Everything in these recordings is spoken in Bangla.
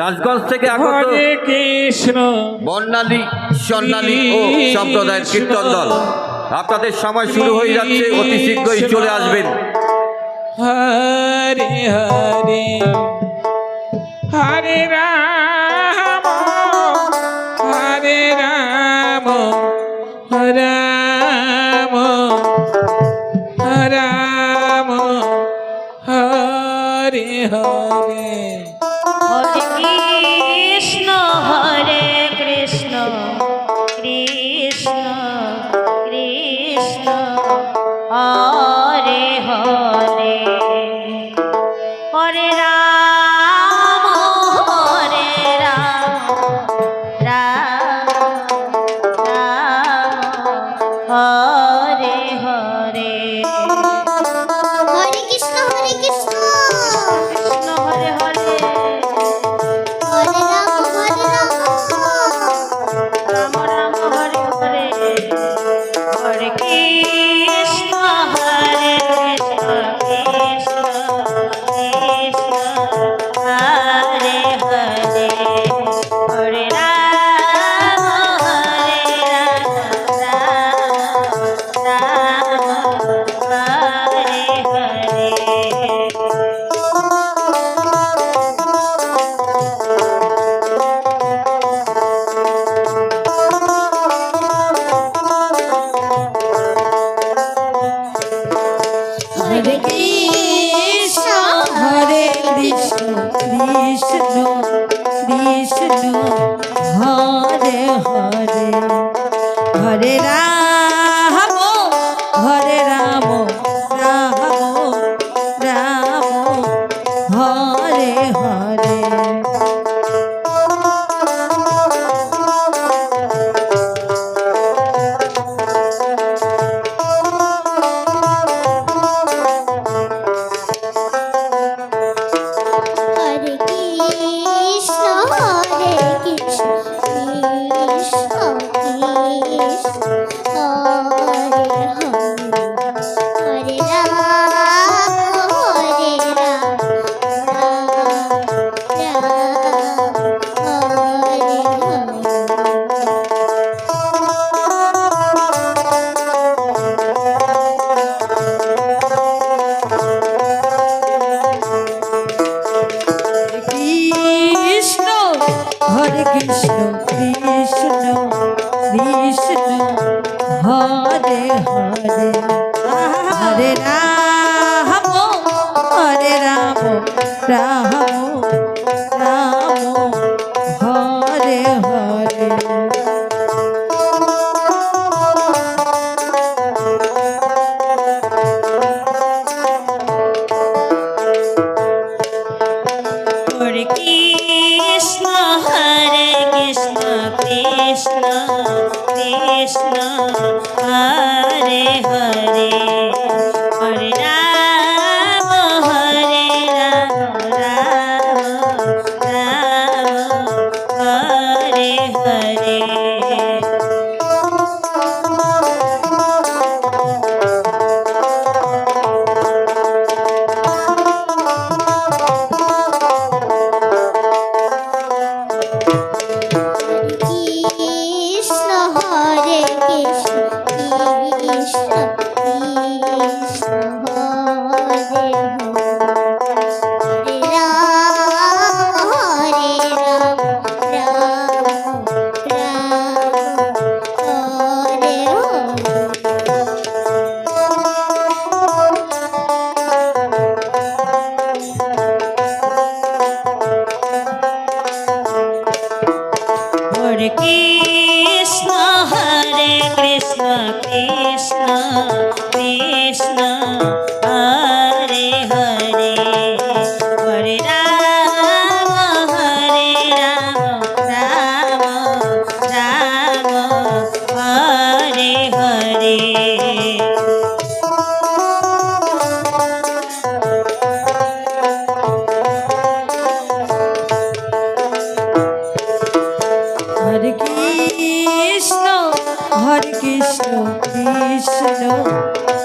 রাজগঞ্জ থেকে আগত কৃষ্ণ বর্ণালী স্বর্ণালী ও সম্প্রদায়ের কীর্তন দল। আপনাদের সময় শুরু হয়ে যাচ্ছে অতি শীঘ্রই চলে আসবেন। হরে হরে হরে রাম হরে রাম রাম রাম হরে হরে।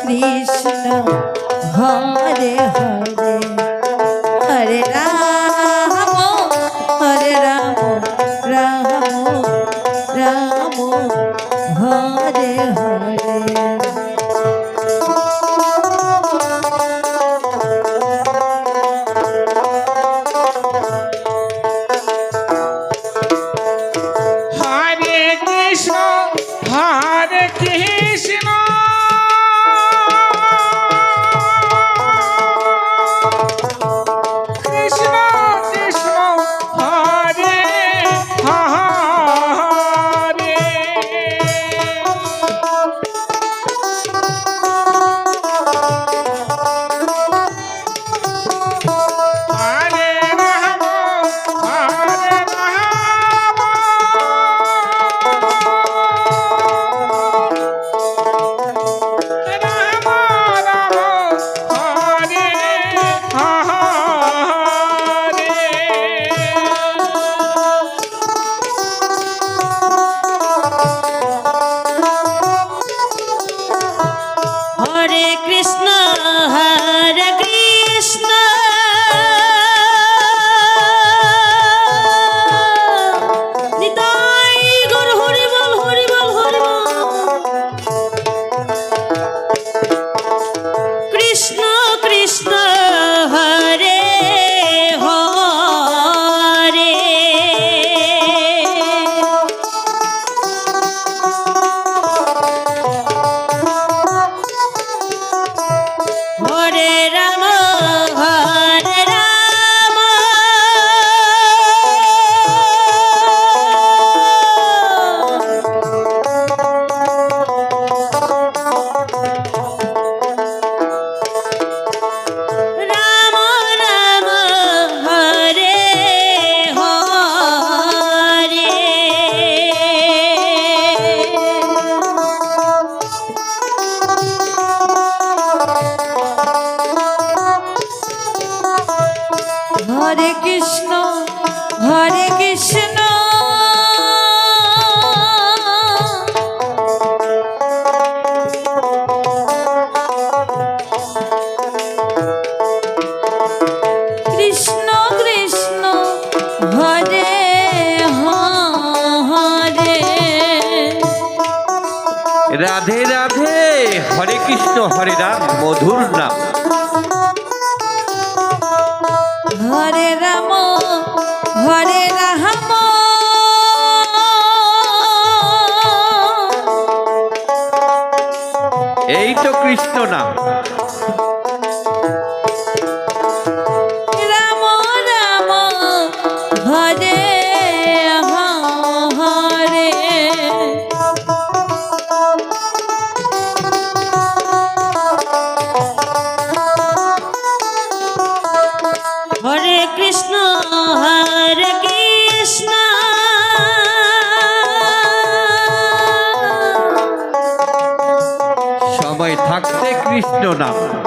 কৃষ্ণ হরে হরে। রাধে রাধে হরে কৃষ্ণ হরে রাম মধুর নাম। হরে রাম হরে রাম। এই তো কৃষ্ণ নাম। কৃষ্ণ নাম।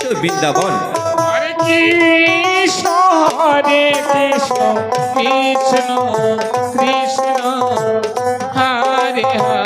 তো বৃন্দাবন। কৃষ্ণ হরে কৃষ্ণ কৃষ্ণ কৃষ্ণ হরে হরে।